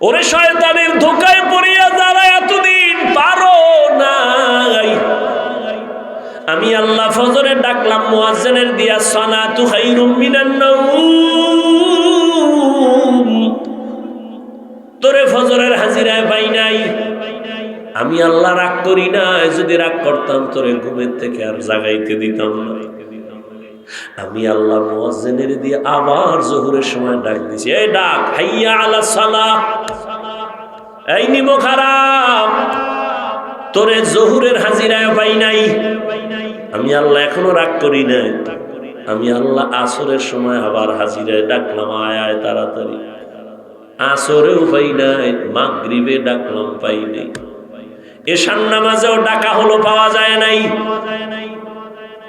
ওরে শয়তানের ধোকায় পড়িয়া যারা এতদিন পারো নাই। আমি আল্লাহ ফজরে ডাকলাম, মুয়াজ্জিনের দিয়া, সালাতু খাইরুম মিনান নাউম তোরে ফজরের হাজিরায় পাই নাই। আমি আল্লাহ রাগ করি না যদি রাগ করতাম তোরে ঘুমের থেকে আর জাগাইতে দিতাম না। আমি আল্লাহ মুয়াজ্জিনের দিয়ে আবার জোহরের সময় ডাক দিছি, এই ডাক, হাইয়া আলা সালাহ। এই নিমো খারাপ। তোরে জহুরের হাজিরায় পাই নাই। আমি আল্লাহ এখনও রাগ করি নাই। আমি আল্লাহ আসরের সময় আবার হাজিরায় ডাকলাম, আয় আয়, তাড়াতাড়ি। আসরেও পাই নাই, মাগরিবে ডাকলাম, পাই নাই। এশান নামাজেও ডাকা হলো, পাওয়া যায় নাই।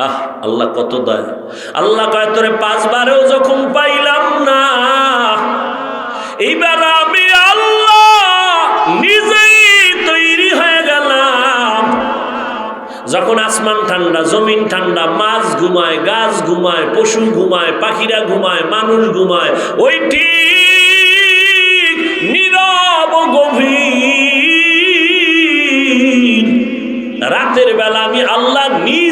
আহ, আল্লাহ কত দয়া। আল্লাহ কয়, তোরে পাঁচবারেও যখন পাইলাম না, এইবার আমি আল্লাহ নিজেই তৈরি হয়ে গেলাম। যখন আসমান ঠান্ডা, জমিন ঠান্ডা, মাছ ঘুমায়, গাছ ঘুমায়, পশু ঘুমায়, পাখিরা ঘুমায়, মানুষ ঘুমায়, ওই ঠিক নীরব গভীর। রাতের বেলা আমি আল্লাহ নিজে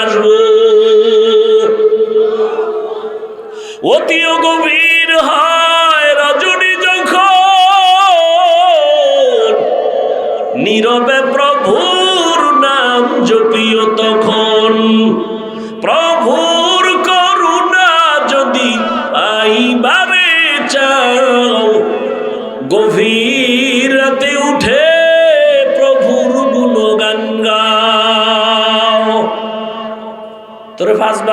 আসব। অতিও গভীর হয়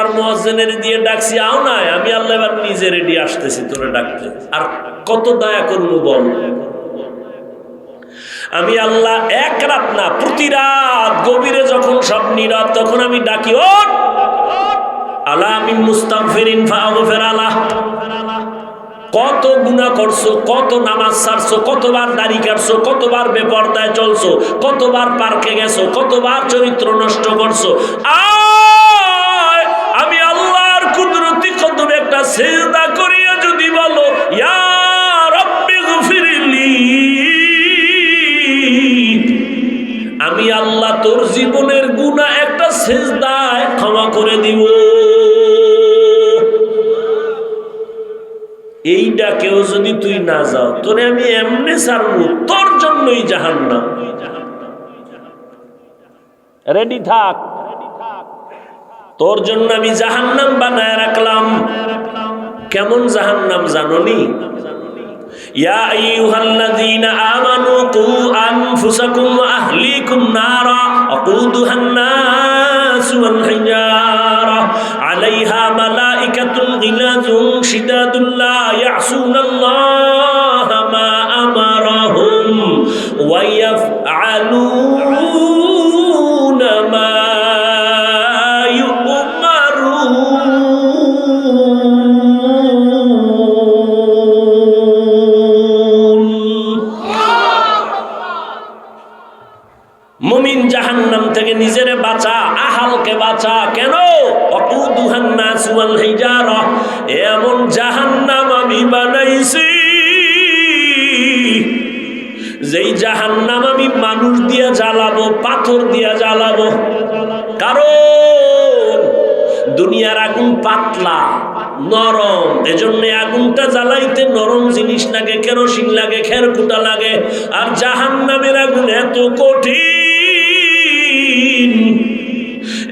পাঁচবার মহাজনের দিয়ে ডাকছি, আও নাই, আমি আল্লাহ এবার নিজে রেডি আসতেছি, তোরে ডাকতে। আর কত দয়া করব বল? আমি আল্লাহ এক রাত না, প্রতি রাত গভীরে যখন সব নীরব, তখন আমি ডাকি ও আল্লাহ আমি মুস্তাফিরিন আলাহ কত গুণা করছ, কত নামাজ ছাড়ছো কতবার দাড়ি কাটছো, কতবার বেপর্দায় চলছো, কতবার পার্কে গেছো, কতবার চরিত্র নষ্ট করছ সেজদা করিয়া যদি বলো, ইয়া আমি আল্লাহ তোর জীবনের গুণা একটা সেজদায় ক্ষমা করে দিব। এইটা কেউ যদি তুই না যাও, তোরে আমি এমনি ছাড়বো, তোর জন্যই জাহান্নাম। রেডি থাক। তোর জন্য আমি জাহান্নাম বানায় রাখলাম। কেমন জাহান্নাম জাননি? ইয়া আইয়ুহাল্লাযীনা আমানু কু আনফুসাকুম ওয়া আহলিকুম নারা। আকুদুহান নাস ওয়াল হিজারা। আলাইহা মালাইকাতুন গিলাযুন শিদাদুন লা দিয়া জ্বালাবো। কারণ দুনিয়ার আগুন পাতলা, নরম। এজন্য আগুনটা জ্বালাইতে নরম জিনিস লাগে, কেরোসিন লাগে খেরকুটা লাগে। আর জাহান নামের আগুন এত কঠিন।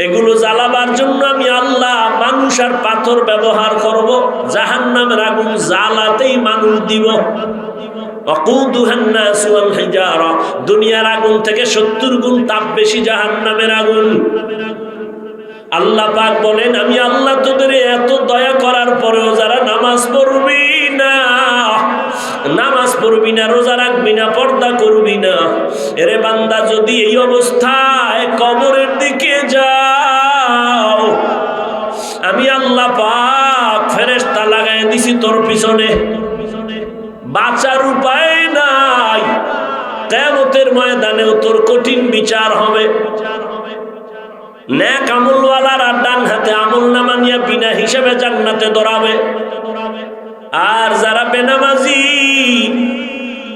এগুলো জ্বালাবার জন্য আমি আল্লাহ মানুষ আর পাথর ব্যবহার করব। জাহান নামের আগুন জ্বালাতেই মানুষ দিব। দুনিয়ার আগুন থেকে সত্তর গুণ তাপ বেশি জাহান নামের আগুন। আল্লাহ পাক বলেন, আমি আল্লাহ তোদের এত দয়া করার পরেও যারা নামাজ পড়বি না, নামাজ পড়বি না, রোজা রাখবি না, পর্দা করবি না, এরে বান্দা, যদি এই অবস্থায় কবরের দিকে যাও, আমি আল্লাহ পাক ফেরেস্তা লাগাই দিছি তোর পিছনে। বাঁচার উপায় নাই। কেমতের ময়দানেও তোর কঠিন বিচার হবে। ন্যাক বিনা জান্নাতে আর যারা বেনামাজি,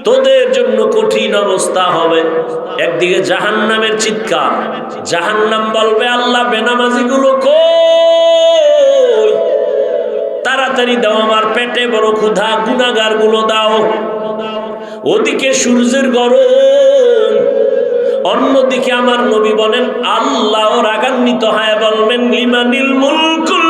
তোদের জন্য কঠিন অবস্থা হবে। একদিকে জাহান নামের চিৎকার জাহান নাম বলবে, আল্লাহ বেনামাজি গুলো কই তাড়াতাড়ি দাও, আমার পেটে বড় ক্ষুধা গুনাগারগুলো দাও। ওদিকে সূর্যের গরম, অন্যদিকে আমার নবী বলেন, আল্লাহ রাগান্বিত হয়, বলবেন, লিমানিল মুলকুল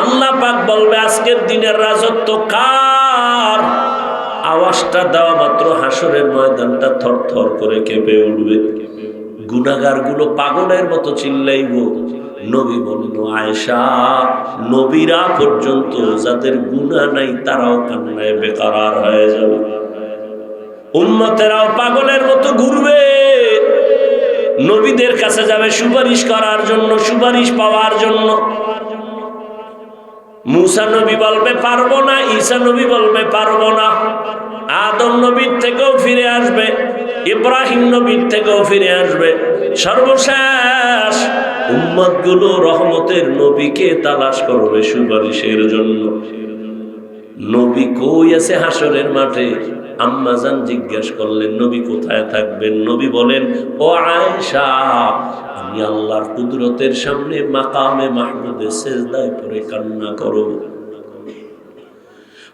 আল্লাহ পাক বলবে, আজকের দিনের রাজত্ব কার? আওয়াজটা দেওয়া মাত্র হাসরের ময়দানটা থর থর করে কেঁপে উঠবে। গুনাগারগুলো পাগলের মতো চিল্লাইব। নবী বলল, আয়েশা, নবীরা পর্যন্ত যাদের গুণা নাই, তারাও কান্নায় বেকার হয়ে যাবে। উন্মতেরাও পাগলের মতো ঘুরবে। নবীদের কাছে যাবে সুপারিশ করার জন্য, সুপারিশ পাওয়ার জন্য। মুসা নবী বলবে, পারব না, ঈসা নবী বলবে, পারব না। আদম নবীর থেকেও ফিরে আসবে, ইব্রাহিম নবীর থেকেও ফিরে আসবে। সর্বশেষ উম্মতগুলো রহমতের নবীকে তালাশ করবে সুপারিশের জন্য। নবী কই আছে হাসরের মাঠে? আম্মাজান জিজ্ঞাসা করলেন, নবী কোথায় থাকবেন? নবী বলেন, ও আয়সা আমি আল্লাহর কুদরতের সামনে মাকামে মাহমুদে সেজদায় পরে কান্না করব।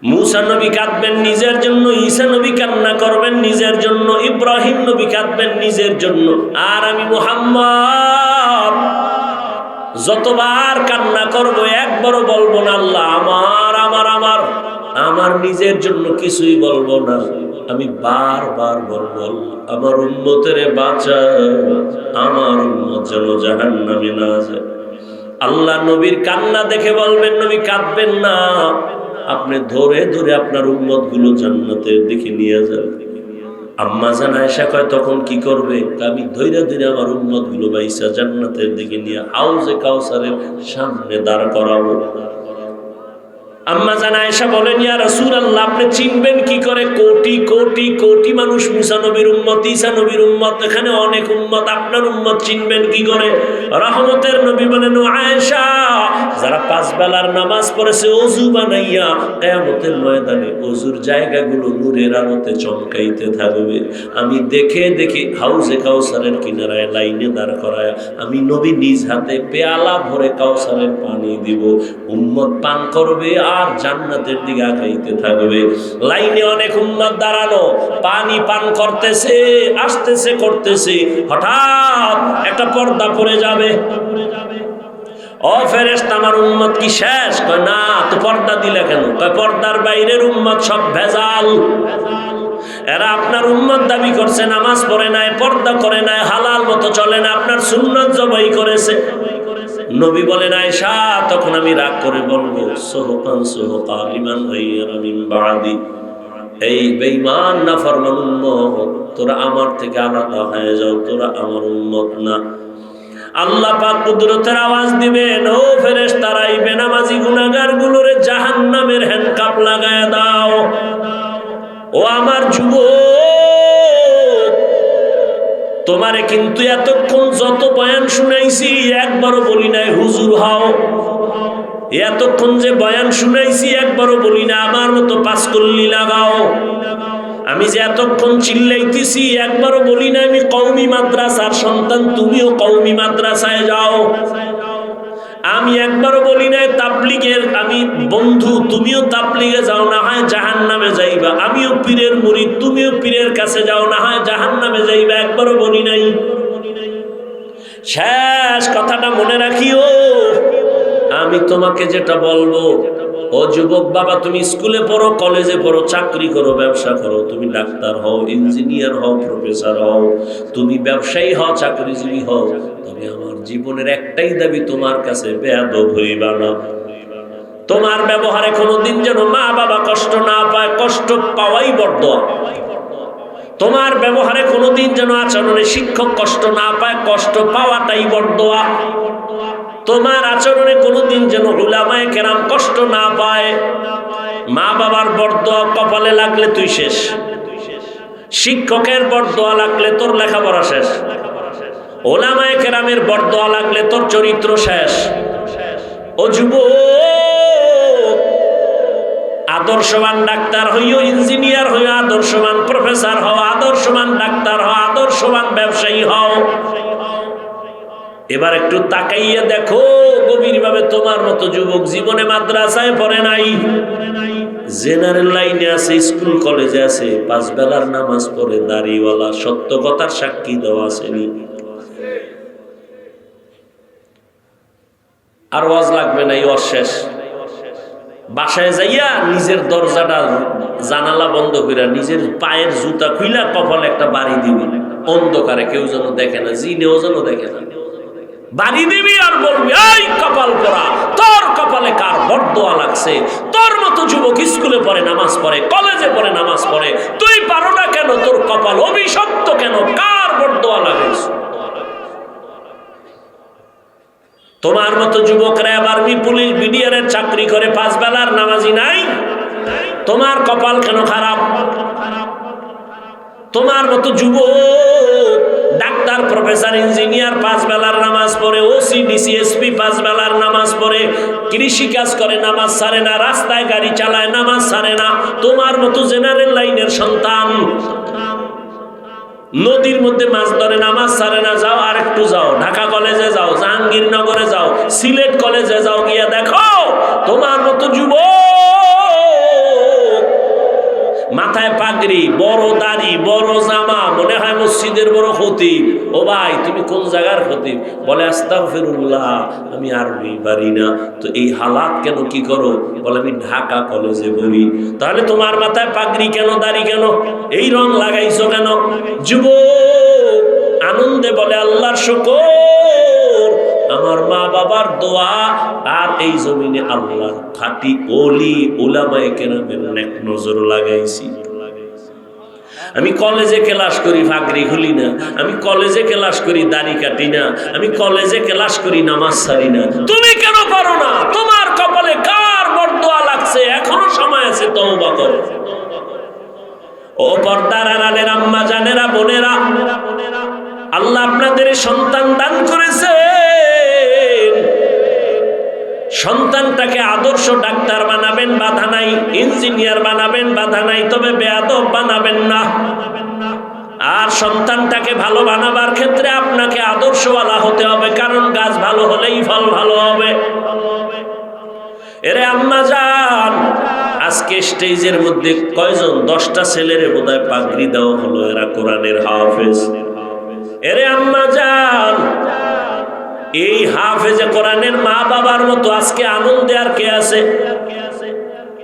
মুসা নবী কাঁদবেন, নিজের জন্য, ঈসা নবী কান্না করবেন, নিজের জন্য, ইব্রাহিম নবী কাঁদবেন, নিজের জন্য। আর আমি মুহাম্মদ, যতবার কান্না করব, একবারও বলব না, আল্লাহ, আমার আমার আমার আমার নিজের জন্য কিছুই বলব না। আমি বারবার বলব, আমার উন্মতের বাঁচা, আমার উন্মত যেন জাহান নামে না যায়। আল্লাহ নবীর কান্না দেখে বলবেন, নবী কাঁদবেন না। আপনি ধরে ধরে আপনার উন্মতগুলো জান্নাতের দিকে নিয়ে যান। আম্মা জান আয়সা কয়, তখন কি করবে? আমি ধৈর্য ধীরে আমার উম্মতগুলো বাইসা জান্নাতের দিকে নিয়ে হাউজে কাউসারের সামনে দাঁড় করাবো। আম্মা জান আয়েশা বলেন, ইয়া রাসূলুল্লাহ, আপনি চিনবেন কি করে? কোটি কোটি কোটি মানুষ মুসা নবীর উম্মত, ঈসা নবীর উম্মত, এখানে অনেক উম্মত, আপনার উম্মত চিনবেন কি করে? রহমতের নবী বলেন আয়েশা, যারা পাঁচ বেলার নামাজ পড়েছে ওযু বানাইয়া কিয়ামতের ময়দানে ওযুর জায়গাগুলো নূরের আলোতে চমকাইতে থাকবে। আমি দেখে দেখে হাউজে কাউসারের কিনারায় লাইনে দাঁড় করায়, আমি নবী নিজ হাতে পেয়ালা ভরে কাউসারের পানি দিব। উম্মত পান করবে আর জান্নাতের দিকে আগাইতে থাকবে। লাইনে অনেক উম্মত দাঁড়ানো পানি পান করতেছে, আসতেছে, করতেছে। হঠাৎ একটা পর্দা পড়ে যাবে। ও ফেরেস্ত আমার উম্মত কি শেষ? কয়, না, তো পর্দা দিলে কেন? কয়, পর্দার বাইরের উম্মত সব ভেজাল। এরা আপনার উম্মত দাবি করছে, নামাজ পড়ে নাই, পর্দা করে নাই, হালাল মতো চলে না, আপনার সুন্নত জবাই করেছে। নবী বলেন আয়সা তখন আমি রাগ করে বলব, সোহকান সোহকাল ইমান মিন বাদি এই বেঈমান না ফরমান উম্মত, তোরা আমার থেকে আলাদা হয়ে যাও, তোরা আমার উম্মত না। আল্লাহ পাক কুদরতের আওয়াজ দিবেন, ও ফেরেশতারা, এই বেনামাজি গুনাহগার গুলোরে জাহান্নামের হ্যান্ডকাপ লাগায় দাও। ও আমার যুবক তোমারে কিন্তু এতক্ষণ যত বয়ান শুনাইছি, একবারও বলি নাই, হুজুর হাও। এতক্ষণ যে বয়ান শুনাইছি, একবারও বলি না, আমার মতো পাস করলি লাগাও। আমি যে এতক্ষণ চিল্লাইতেছি, একবারও বলি না, আমি কৌমি মাদ্রাসার সন্তান, তুমিও কৌমি মাদ্রাসায় যাও। আমি একবারও বলি নাই, তাবলিগের আমি বন্ধু, তুমিও তাবলিগে যাও, না হয় জাহান নামে যাইবা। আমিও পীরের মুড়ি তুমিও পীরের কাছে যাও, না হয় জাহান নামে যাইবা, একবারও বলি নাই। শেষ কথাটা মনে রাখিও, আমি তোমাকে যেটা বলব, ও যুবক বাবা, তুমি স্কুলে পড়ো, কলেজে পড়ো, চাকরি করো, ব্যবসা করো, তুমি ডাক্তার হও, ইঞ্জিনিয়ার হও, প্রফেসর হও, তুমি ব্যবসায়ী হও, চাকরিজীবী হও, তবে আমার জীবনের একটাই দাবি, তোমার কাছে বেয়াদব হইবা না। তোমার ব্যবহারে কোনোদিন যেন মা বাবা কষ্ট না পায়, কষ্ট পাওয়াই বর্দোয়া তোমার ব্যবহারে কোনোদিন যেন আচরণে শিক্ষক কষ্ট না পায়, কষ্ট পাওয়াটাই বর্দোয়া তোমার আচরণে কোনোদিন যেন উলামায় কেরাম কষ্ট না পায়। মা বাবার বরদোয়া কপালে লাগলে তুই শেষ। শিক্ষকের বরদোয়া লাগলে তোর লেখাপড়া শেষ। ওলামায় কেরামের বরদোয়া লাগলে তোর চরিত্র শেষ। ও যুব আদর্শবান ডাক্তার হইও ইঞ্জিনিয়ার হইও, আদর্শবান প্রফেসর হও, আদর্শবান ডাক্তার হও, আদর্শবান ব্যবসায়ী হও। এবার একটু তাকাইয়া দেখো গভীর ভাবে তোমার মতো যুবক জীবনে মাদ্রাসায় পড়ে নাই। জেনারেল লাইনে আছে, স্কুল কলেজে আছে পাঁচ বেলার নামাজ পড়ে দাড়িওয়ালা, সত্য কথার সাক্ষী দেওয়া আসেনি আর ওয়াজ লাগবে না, এই অশেষ বাসায় যাইয়া নিজের দরজাটা, জানালা বন্ধ কইরা নিজের পায়ের জুতা খুইলা কপালে একটা বাড়ি দিবি। অন্ধকারে কেউ যেন দেখে না, জিনেও যেন দেখে না। বাড়ি দিবি আর বলবি, এই কপাল পরা, তোর কপালে কার বরদোয়া লাগছে? তোর মতো যুবক স্কুলে পড়ে, নামাজ পড়ে, কলেজে পড়ে, নামাজ পড়ে। তুই পারো না কেন? তোর কপাল অভিশপ্ত কেন? কার বরদোয়া লাগাইছে তোমার মতো যুবকরা আর্মি পুলিশ বিডিআরের চাকরি করে পাঁচ বেলার নামাজি নাই? তোমার কপাল কেন খারাপ? তোমার মতো যুবক, ডাক্তার, প্রফেসর, ইঞ্জিনিয়ার পাঁচ বেলার নামাজ পড়ে ওসি ডিসি এসপি পাঁচ বেলার নামাজ পড়ে, কৃষি কাজ করে, নামাজ সারে না, রাস্তায় গাড়ি চালায়, নামাজ সারে না, তোমার মতো জেনারেল লাইনের সন্তান নদীর মধ্যে মাছ ধরে না, মাছ ছাড়ে না, যাও আর একটু যাও। ঢাকা কলেজে যাও, জাহাঙ্গীরনগরে যাও, সিলেট কলেজে যাও, গিয়া দেখো, তোমার মতো যুব মাথায় পাগড়ি, বড় দাড়ি, বড় জামা মনে হয় মসজিদের বড় খতিব। ও ভাই, তুমি কোন জায়গার খতিব? বলে, আস্তাগফিরুল্লাহ, আমি আরবি পারি না। তো এই হালাত কেন কি করো? বলে, আমি ঢাকা কলেজে পড়ি। তাহলে তোমার মাথায় পাগড়ি কেন, দাড়ি কেন? এই রং লাগাইছো কেন? যুব আনন্দে বলে, আল্লাহর শুকর। আমার মা বাবার দোয়া, আর এই জমিনে আল্লাহর খাটি ওলি ওলামায়ে কেরামের নেক নজর লাগাইছি। আমি কলেজে ক্লাস করি, ফাগরি খুলি না। আমি কলেজে ক্লাস করি, দাড়ি কাটি না। আমি কলেজে ক্লাস করি, নামাজ সারি না। তুমি কেন পারো না? তোমার কপালে কার বরদোয়া লাগছে? এখনও সময় আছে, তওবা করো। ও পর্দার আম্মা, জানেরা, বোনেরা, আল্লাহ আপনাদের সন্তান দান করেছে। সন্তানটাকে আদর্শ ডাক্তার বানাবেন, বাধা নাই, ইঞ্জিনিয়ার বানাবেন, বাধা নাই, তবে বেয়াদব বানাবেন না। আর সন্তানটাকে ভালো বানাবার ক্ষেত্রে আপনাকে আদর্শওয়ালা হতে হবে, কারণ গাছ ভালো হলেই ফল ভালো হবে। এরে আম্মা যান আজকে স্টেজের মধ্যে কয়জন, দশটা ছেলের বোধহয় পাগড়ি দেওয়া হলো এরা কোরআনের হাফেজ। এরে আম্মা যান এই হাফেজে কোরআনের মা বাবার মতো আজকে আনন্দে আর কে আছে?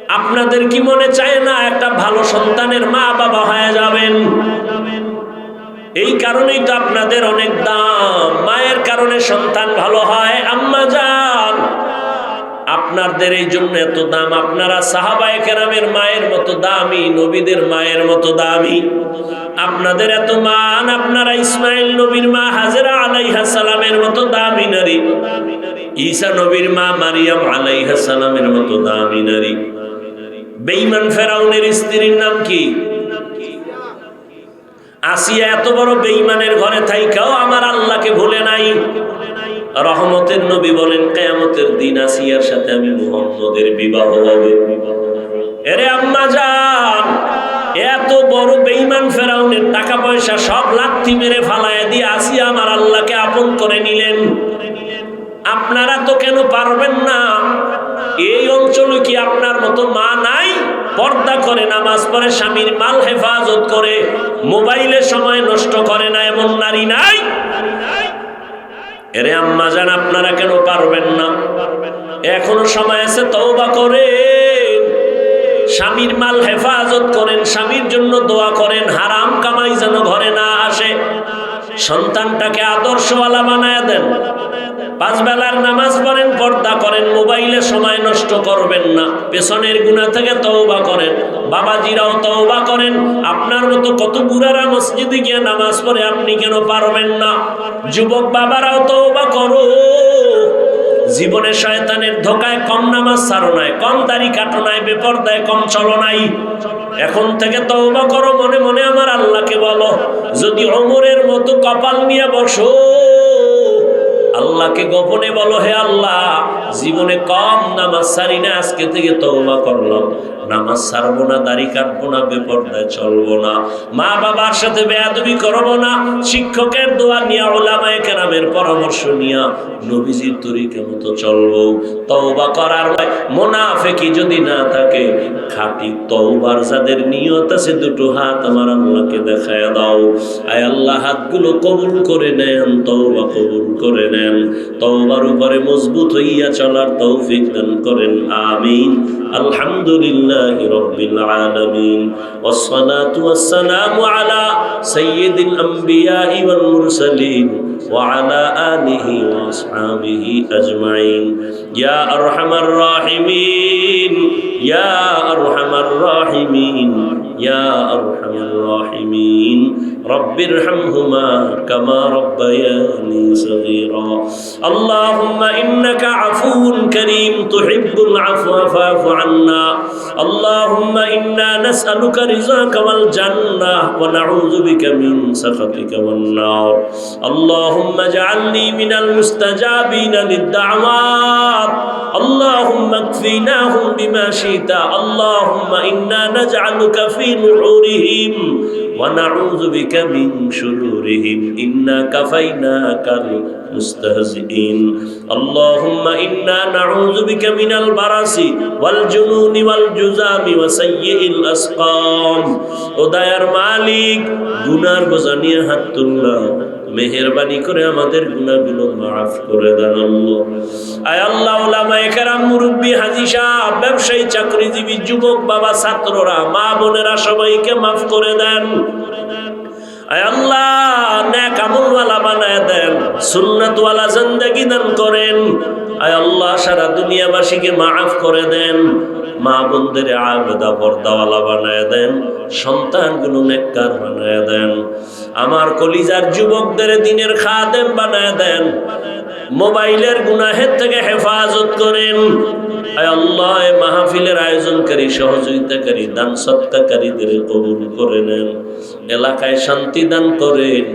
আপনাদের কি মনে চায় না একটা ভালো সন্তানের মা বাবা হয়ে যাবেন? এই কারণেই তো আপনাদের অনেক দাম। মায়ের কারণে সন্তান ভালো হয়। আম্মা যান। আপনাদের এই জন্য এত দাম। আপনারা সাহাবায়ে কেরামের মায়ের মতো দামি, নবীদের মায়ের মতো দামি। আপনাদের এত মান, আপনারা ইসমাইল নবীর মা হাজরা আলাইহা সালামের মতো দামি নারী। ঈসা নবীর মা মারিয়াম আলাইহা সালামের মতো দামি নারী। বেঈমান ফেরাউনের স্ত্রীর নাম কি? আসিয়া এত বড় বেঈমানের ঘরে থাইকাও আমার আল্লাহকে ভুলে নাই। রহমতের নবী বলেন, কেয়ামতের দিন আসিয়ার সাথে আমি মুহাম্মদের বিবাহ হবে। এরে আম্মা যান এত বড় বেঈমান ফেরাউনের টাকা পয়সা সব লাথি মেরে ফালায় দিয়ে আসিয়া আমার আল্লাহকে আপন করে নিলেন। আপনারা তো কেন পারবেন না? এই অঞ্চলে কি আপনার মতো মা নাই? পর্দা করে, নামাজ পড়ে, স্বামীর মাল হেফাজত করে, মোবাইলে সময় নষ্ট করে না এমন নারী নাই? এরে আম্মা জান, আপনারা কেন পারবেন না? এখনও সময় আছে, তওবা করেন। স্বামীর মাল হেফাজত করেন, স্বামীর জন্য দোয়া করেন, হারাম কামাই যেন ঘরে না আসে। সন্তানটাকে আদর্শওয়ালা বানায় দেন। পাঁচ বেলার নামাজ পড়েন, পর্দা করেন, মোবাইলে সময় নষ্ট করবেন না। পেছনের গুণা থেকে তওবা করেন। বাবাজিরাও তওবা করেন। আপনার মতো কত বুড়ারা মসজিদে গিয়ে নামাজ পড়ে আপনি কেন পারবেন না? যুবক বাবারাও তওবা করো। জীবনে শয়তানের ধোকায় কম নামাজ ছাড়ো নাই, কম দাড়ি কাটো নাই, বেপরদায় কম চলো নাই। এখন থেকে তওবা করো, মনে মনে আমার আল্লাহকে বলো, যদি অমরের মতো কপাল নিয়ে বসো, আল্লাহকে গোপনে বলো, হে আল্লাহ জীবনে কম নামাজ সারি না, আজকে থেকে তওবা করলাম। নামাজ ছাড়বো না, দাড়ি কাটবো না, বেপর্দায় চলবো না। মা বাবার সাথে বেয়াদবি করব না, শিক্ষকের দোয়া নিয়ে, ওলামায়ে কেরামের পরামর্শ নিয়ে নবীজির তরিকা মতো চলবো। তওবা করার মোনাফেকি যদি না থাকে, খাঁটি তওবার যাদের নিয়ত আছে, দুটো হাত আমার আল্লাহকে দেখায় দাও। আয় আল্লাহ, হাতগুলো কবুল করে নেন, তওবা কবুল করে নেন। তওবার উপরে মজবুত হইয়া চলার তৌফিক দান করেন আমিন আলহামদুলিল্লাহ রব্বিল আলামিন والصلاة والسلام على سيد الأنبياء والمرسلين وعلى آله وأصحابه أجمعين يا أرحم الراحمين يا أرحم الراحمين يا أرحم الراحمين رب ارحمهما كما ربياني صغيرا اللهم إنك عفو كريم تحب العفو فاعف عنا اللهم إنا نسألك رزاك والجنة ونعوذ بك من سخطك والنار اللهم اجعلني من المستجابين للدعوات اللهم اكفيناهم بما شئت اللهم إنا نجعلك في نحورهم ونعوذ بك من شرورهم إنا كفيناك المستهزئين اللهم إنا نعوذ بك من البرص والجنون والجزام وسيء الأسقام وداير مالك গুনার বোঝা নিয়ে হাত তুললাম মেহরবানি করে আমাদের গুণাগুলো মাফ করে দেন মুরব্বী হাজি সাহ ব্যবসায়ী, চাকরিজীবী, যুবক, বাবা, ছাত্ররা, মা বোনেরা সবাইকে মাফ করে দেন। আল্লাহ দেন দান করেন। আয় আল্লাহ, সারা দুনিয়াবাসীকে মাফ করে দেন, মা বোনদের বানায় দেন, সন্তানগুলো দেন, আমার কলিজার যুবকদের দিনের খাদেম বানায় দেন মোবাইলের গুনাহের থেকে হেফাজত করেন। আল্লাহ মাহফিলের আয়োজনকারী, সহযোগিতাকারী, দান সৎকারীদের কবুল করে নেন, এলাকায় শান্তি দান করেন,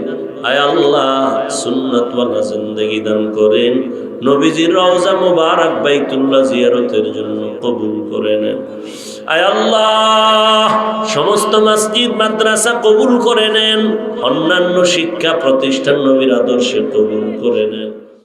আয় আল্লাহ, সুন্নতওয়ালা জিন্দগি দান করেন, নবীজির রওজা মুবারক বাইতুল্লাহ জিয়ারতের জন্য কবুল করে নেন। আয় আল্লাহ, সমস্ত মসজিদ, মাদ্রাসা কবুল করে নেন, অন্যান্য শিক্ষা প্রতিষ্ঠান নবীর আদর্শে কবুল করে নেন।